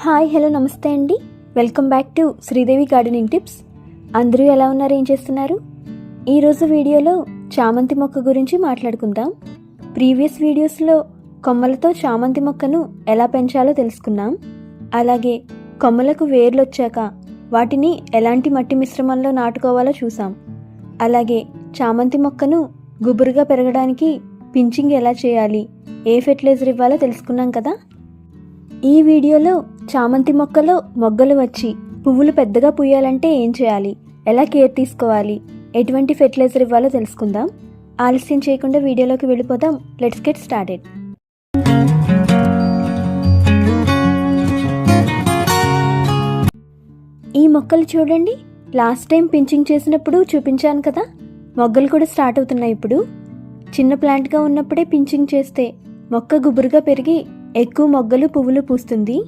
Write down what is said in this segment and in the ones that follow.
Hi hello నమస్తే అండి. Welcome back to Sridevi gardening tips. అందరూ ఎలా ఉన్నారు? ఏం చేస్తున్నారు? ఈరోజు వీడియోలో చామంతి మొక్క గురించి మాట్లాడుకుందాం. ప్రీవియస్ వీడియోస్లో కొమ్మలతో చామంతి మొక్కను ఎలా పెంచాలో తెలుసుకున్నాం. అలాగే కొమ్మలకు వేర్లు వచ్చాక వాటిని ఎలాంటి మట్టి మిశ్రమంలో నాటుకోవాలో చూసాం. అలాగే చామంతి మొక్కను గుబురుగా పెరగడానికి పించింగ్ ఎలా చేయాలి ఏ ఫెర్టిలైజర్ ఇవ్వాలో తెలుసుకున్నాం కదా. ఈ వీడియోలో చామంతి మొక్కలో మొగ్గలు వచ్చి పువ్వులు పెద్దగా పూయాలంటే ఏం చేయాలి? ఎలా కేర్ తీసుకోవాలి? ఎటువంటి ఫెర్టిలైజర్ ఇవ్వాలో తెలుసుకుందాం. ఆలస్యం చేయకుండా వీడియోలోకి వెళ్ళిపోదాం. Let's get started. ఈ మొక్కలు చూడండి. లాస్ట్ టైం పించింగ్ చేసినప్పుడు చూపించాను కదా. మొగ్గలు కూడా స్టార్ట్ అవుతున్నాయి ఇప్పుడు. చిన్న ప్లాంట్గా ఉన్నప్పుడే పించింగ్ చేస్తే మొక్క గుబురుగా పెరిగి ఎక్కువ మొగ్గలు పువ్వులు పూస్తుంది.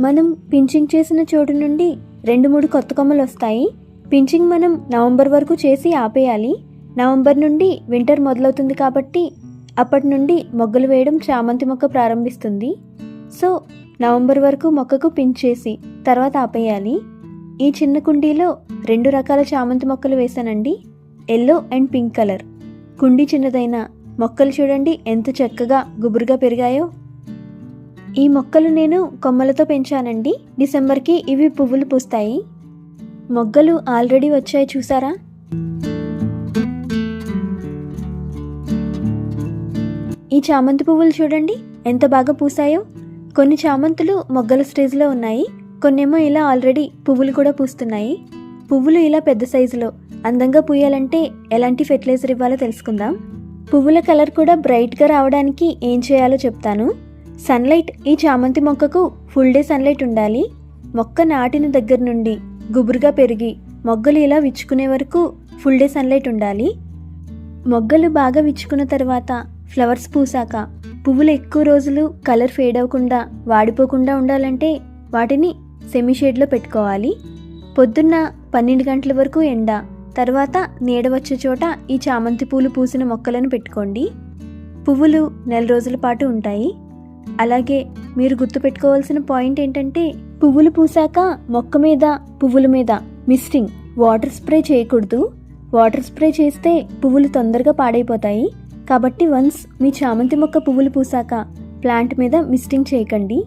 మనం పించింగ్ చేసిన చోటు నుండి రెండు మూడు కొత్త కొమ్మలు వస్తాయి. పించింగ్ మనం నవంబర్ వరకు చేసి ఆపేయాలి. నవంబర్ నుండి వింటర్ మొదలవుతుంది కాబట్టి అప్పటి నుండి మొగ్గలు వేయడం చామంతి మొక్క ప్రారంభిస్తుంది. సో నవంబర్ వరకు మొక్కకు పించ్ చేసి తర్వాత ఆపేయాలి. ఈ చిన్న కుండీలో రెండు రకాల చామంతి మొక్కలు వేశానండి. Yellow and pink colour. కుండీ చిన్నదైన. మొక్కలు చూడండి ఎంత చక్కగా గుబురుగా పెరిగాయో. ఈ మొక్కలు నేను కొమ్మలతో పెంచానండి. డిసెంబర్కి ఇవి పువ్వులు పూస్తాయి. మొగ్గలు ఆల్రెడీ వచ్చాయి చూసారా? ఈ చామంతి పువ్వులు చూడండి ఎంత బాగా పూసాయో. కొన్ని చామంతులు మొగ్గల స్టేజ్లో ఉన్నాయి. కొన్నేమో ఇలా ఆల్రెడీ పువ్వులు కూడా పూస్తున్నాయి. పువ్వులు ఇలా పెద్ద సైజులో అందంగా పూయాలంటే ఎలాంటి ఫెర్టిలైజర్ ఇవ్వాలో తెలుసుకుందాం. పువ్వుల కలర్ కూడా బ్రైట్గా రావడానికి ఏం చేయాలో చెప్తాను. సన్లైట్ ఈ చామంతి మొక్కకు ఫుల్ డే సన్లైట్ ఉండాలి. మొక్క నాటిన దగ్గర నుండి గుబురుగా పెరిగి మొగ్గలు ఇలా విచ్చుకునే వరకు ఫుల్ డే సన్లైట్ ఉండాలి. మొగ్గలు బాగా విచ్చుకున్న తర్వాత ఫ్లవర్స్ పూసాక పువ్వులు ఎక్కువ రోజులు కలర్ ఫేడ్ అవ్వకుండా వాడిపోకుండా ఉండాలంటే వాటిని సెమీ షేడ్లో పెట్టుకోవాలి. పొద్దున్న పన్నెండు గంటల వరకు ఎండ తర్వాత నీడ వచ్చే చోట ఈ చామంతి పూలు పూసిన మొక్కలను పెట్టుకోండి. పువ్వులు నెల రోజుల పాటు ఉంటాయి. అలాగే మీరు గుర్తుపెట్టుకోవాల్సిన పాయింట్ ఏంటంటే పువ్వులు పూసాక మొక్క మీద పువ్వుల మీద మిస్టింగ్ వాటర్ స్ప్రే చేయకూడదు. వాటర్ స్ప్రే చేస్తే పువ్వులు తొందరగా పాడైపోతాయి. కాబట్టి వన్స్ మీ చామంతి మొక్క పువ్వులు పూసాక ప్లాంట్ మీద మిస్టింగ్ చేయకండి.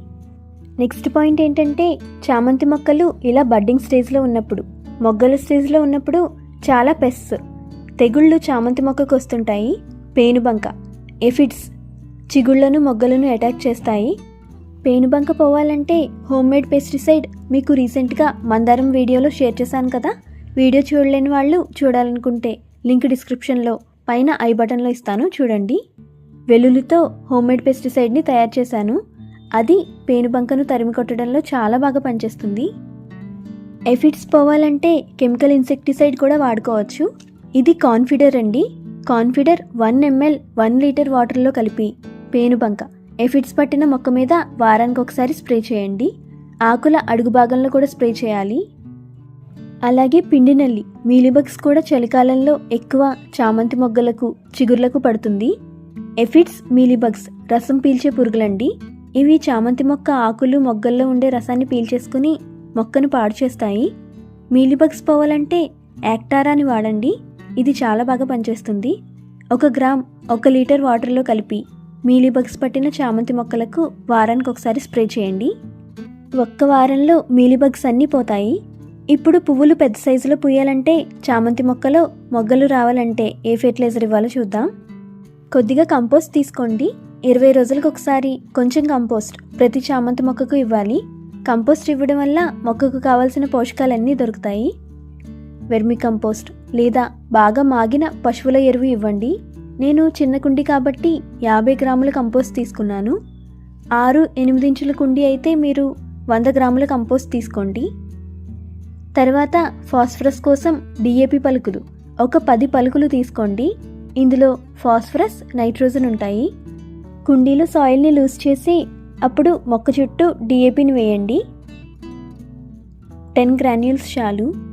నెక్స్ట్ పాయింట్ ఏంటంటే చామంతి మొక్కలు ఇలా బడ్డింగ్ స్టేజ్లో ఉన్నప్పుడు మొగ్గల స్టేజ్లో ఉన్నప్పుడు చాలా పెస్. తెగుళ్ళు చామంతి మొక్కకు వస్తుంటాయి. పేనుబంక ఎఫిడ్స్ చిగుళ్ళను మొగ్గలను అటాక్ చేస్తాయి. పేనుబంక పోవాలంటే హోమ్మేడ్ పెస్టిసైడ్ మీకు రీసెంట్గా మందారం వీడియోలో షేర్ చేశాను కదా. వీడియో చూడలేని వాళ్ళు చూడాలనుకుంటే లింక్ డిస్క్రిప్షన్లో పైన ఐ బటన్లో ఇస్తాను చూడండి. వెల్లుల్లితో హోమ్మేడ్ పెస్టిసైడ్ని తయారు చేశాను. అది పేనుబంకను తరిమి కొట్టడంలో చాలా బాగా పనిచేస్తుంది. ఎఫిడ్స్ పోవాలంటే కెమికల్ ఇన్సెక్టిసైడ్ కూడా వాడుకోవచ్చు. ఇది కాన్ఫిడర్ అండి. Confidor one ml one litre వాటర్లో కలిపి పేనుబంక. ఎఫిడ్స్ పట్టిన మొక్క మీద వారానికి ఒకసారి స్ప్రే చేయండి. ఆకుల అడుగు భాగంలో కూడా స్ప్రే చేయాలి. అలాగే పిండి నల్లి మీలిబగ్స్ కూడా చలికాలంలో ఎక్కువ చామంతి మొగ్గలకు చిగుర్లకు పడుతుంది. ఎఫిడ్స్ మీలిబగ్స్ రసం పీల్చే పురుగులండి. ఇవి చామంతి మొక్క ఆకులు మొగ్గల్లో ఉండే రసాన్ని పీల్చేసుకుని మొక్కను పాడు చేస్తాయి. మీలిబగ్స్ పోవాలంటే యాక్టారాని వాడండి. ఇది చాలా బాగా పనిచేస్తుంది. ఒక గ్రామ్ ఒక లీటర్ వాటర్లో కలిపి మీలీబగ్స్ పట్టిన చామంతి మొక్కలకు వారానికి ఒకసారి స్ప్రే చేయండి. ఒక్క వారంలో మీలీబగ్స్ అన్నీ పోతాయి. ఇప్పుడు పువ్వులు పెద్ద సైజులో పూయాలంటే చామంతి మొక్కలో మొగ్గలు రావాలంటే ఏ ఫెర్టిలైజర్ ఇవ్వాలో చూద్దాం. కొద్దిగా కంపోస్ట్ తీసుకోండి. ఇరవై రోజులకు ఒకసారి కొంచెం కంపోస్ట్ ప్రతి చామంతి మొక్కకు ఇవ్వాలి. కంపోస్ట్ ఇవ్వడం వల్ల మొక్కకు కావాల్సిన పోషకాలన్నీ దొరుకుతాయి. వెర్మి కంపోస్ట్ లేదా బాగా మాగిన పశువుల ఎరువు ఇవ్వండి. నేను చిన్న కుండి కాబట్టి యాభై గ్రాముల కంపోస్ట్ తీసుకున్నాను. ఆరు ఎనిమిది ఇంచుల కుండి అయితే మీరు వంద గ్రాముల కంపోస్ట్ తీసుకోండి. తర్వాత ఫాస్ఫరస్ కోసం డిఏపి పలుకులు ఒక పది పలుకులు తీసుకోండి. ఇందులో ఫాస్ఫరస్ నైట్రోజన్ ఉంటాయి. కుండీలో సాయిల్ని లూజ్ చేసి అప్పుడు మొక్క చుట్టూ డిఏపిని వేయండి. టెన్ గ్రాన్యూల్స్ చాలు.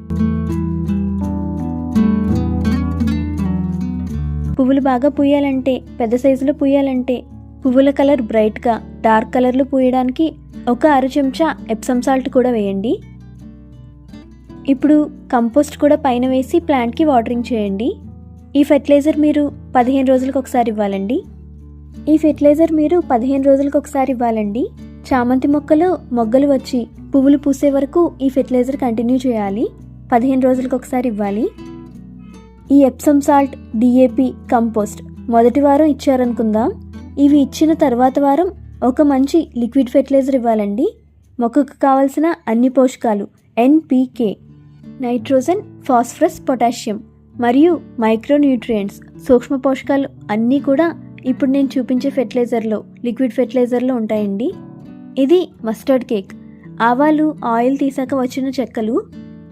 పువ్వులు బాగా పూయాలంటే పెద్ద సైజులో పూయాలంటే పువ్వుల కలర్ బ్రైట్గా డార్క్ కలర్లో పూయడానికి ఒక అర చెంచా ఎప్సమ్ సాల్ట్ కూడా వేయండి. ఇప్పుడు కంపోస్ట్ కూడా పైన వేసి ప్లాంట్కి వాటరింగ్ చేయండి. ఈ ఫెర్టిలైజర్ మీరు పదిహేను రోజులకు ఒకసారి ఇవ్వాలండి. ఈ ఫెర్టిలైజర్ మీరు పదిహేను రోజులకు ఒకసారి ఇవ్వాలండి. చామంతి మొక్కలు మొగ్గలు వచ్చి పువ్వులు పూసే వరకు ఈ ఫెర్టిలైజర్ కంటిన్యూ చేయాలి. పదిహేను రోజులకు ఒకసారి ఇవ్వాలి. ఈ ఎప్సమ్ సాల్ట్ డిఏపి కంపోస్ట్ మొదటి వారం ఇచ్చారనుకుందాం. ఇవి ఇచ్చిన తర్వాత వారం ఒక మంచి లిక్విడ్ ఫెర్టిలైజర్ ఇవ్వాలండి. మొక్కకు కావలసిన అన్ని పోషకాలు ఎన్పికే నైట్రోజన్ ఫాస్ఫరస్ పొటాషియం మరియు మైక్రోన్యూట్రియంట్స్ సూక్ష్మ పోషకాలు అన్నీ కూడా ఇప్పుడు నేను చూపించే ఫెర్టిలైజర్లో లిక్విడ్ ఫెర్టిలైజర్లో ఉంటాయండి. ఇది మస్టర్డ్ కేక్ ఆవాలు ఆయిల్ తీసాక వచ్చిన చెక్కలు.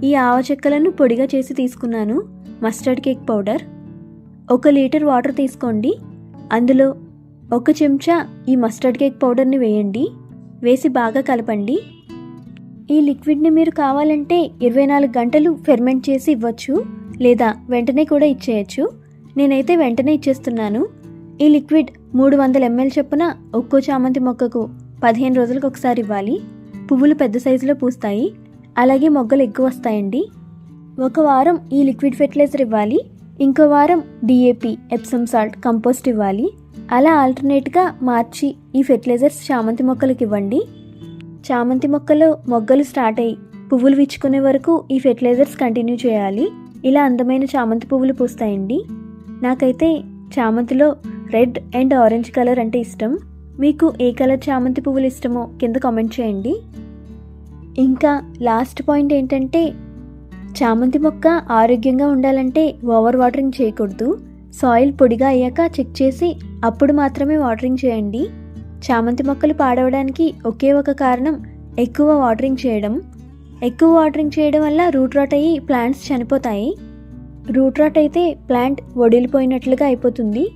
ఈ ఆవ చెక్కలను పొడిగా చేసి తీసుకున్నాను. మస్టర్డ్ కేక్ పౌడర్ ఒక లీటర్ వాటర్ తీసుకోండి. అందులో ఒక చెంచా ఈ మస్టర్డ్ కేక్ పౌడర్ని వేయండి. వేసి బాగా కలపండి. ఈ లిక్విడ్ని మీరు కావాలంటే ఇరవై నాలుగు గంటలు ఫెర్మెంట్ చేసి ఇవ్వచ్చు లేదా వెంటనే కూడా ఇచ్చేయచ్చు. నేనైతే వెంటనే ఇచ్చేస్తున్నాను. ఈ లిక్విడ్ మూడు వందల ఎంఎల్ చొప్పున ఒక్కో చామంతి మొక్కకు పదిహేను రోజులకు ఒకసారి ఇవ్వాలి. పువ్వులు పెద్ద సైజులో పూస్తాయి. అలాగే మొగ్గలు ఎక్కువ వస్తాయండి. ఒక వారం ఈ లిక్విడ్ ఫెర్టిలైజర్ ఇవ్వాలి. ఇంకో వారం డిఏపి ఎప్సమ్ సాల్ట్ కంపోస్ట్ ఇవ్వాలి. అలా ఆల్టర్నేట్గా మార్చి ఈ ఫెర్టిలైజర్స్ చామంతి మొక్కలకు ఇవ్వండి. చామంతి మొక్కలు మొగ్గలు స్టార్ట్ అయ్యి పువ్వులు విచ్చుకునే వరకు ఈ ఫెర్టిలైజర్స్ కంటిన్యూ చేయాలి. ఇలా అందమైన చామంతి పువ్వులు పూస్తాయండి. నాకైతే చామంతిలో రెడ్ అండ్ ఆరెంజ్ కలర్ అంటే ఇష్టం. మీకు ఏ కలర్ చామంతి పువ్వులు ఇష్టమో కింద కామెంట్ చేయండి. ఇంకా లాస్ట్ పాయింట్ ఏంటంటే చామంతి మొక్క ఆరోగ్యంగా ఉండాలంటే ఓవర్ వాటరింగ్ చేయకూడదు. సాయిల్ పొడిగా అయ్యాక చెక్ చేసి అప్పుడు మాత్రమే వాటరింగ్ చేయండి. చామంతి మొక్కలు పాడవడానికి ఒకే ఒక కారణం ఎక్కువ వాటరింగ్ చేయడం. ఎక్కువ వాటరింగ్ చేయడం వల్ల రూట్ రాట్ అయ్యి ప్లాంట్స్ చనిపోతాయి. రూట్ రాట్ అయితే ప్లాంట్ వడిలిపోయినట్లుగా అయిపోతుంది.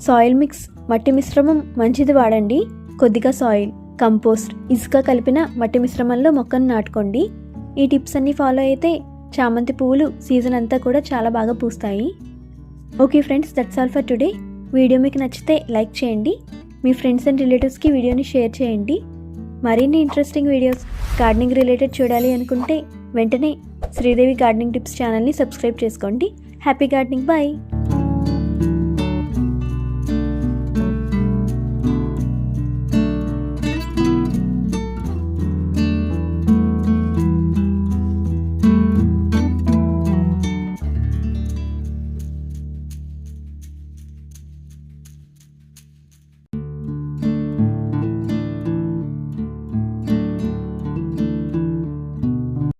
సాయిల్ మిక్స్ మట్టి మిశ్రమం మంచిది వాడండి. కొద్దిగా సాయిల్ కంపోస్ట్ ఇసుక కలిపిన మట్టి మిశ్రమంలో మొక్కను నాటుకోండి. ఈ టిప్స్ అన్నీ ఫాలో అయితే చామంతి పువ్వులు సీజన్ అంతా కూడా చాలా బాగా పూస్తాయి. Okay friends that's all for today video మీకు నచ్చితే లైక్ చేయండి. మీ ఫ్రెండ్స్ అండ్ రిలేటివ్స్కి వీడియోని షేర్ చేయండి. మరిన్ని ఇంట్రెస్టింగ్ వీడియోస్ గార్డెనింగ్ రిలేటెడ్ చూడాలి అనుకుంటే వెంటనే శ్రీదేవి గార్డెనింగ్ టిప్స్ ఛానల్ని సబ్స్క్రైబ్ చేసుకోండి. Happy gardening bye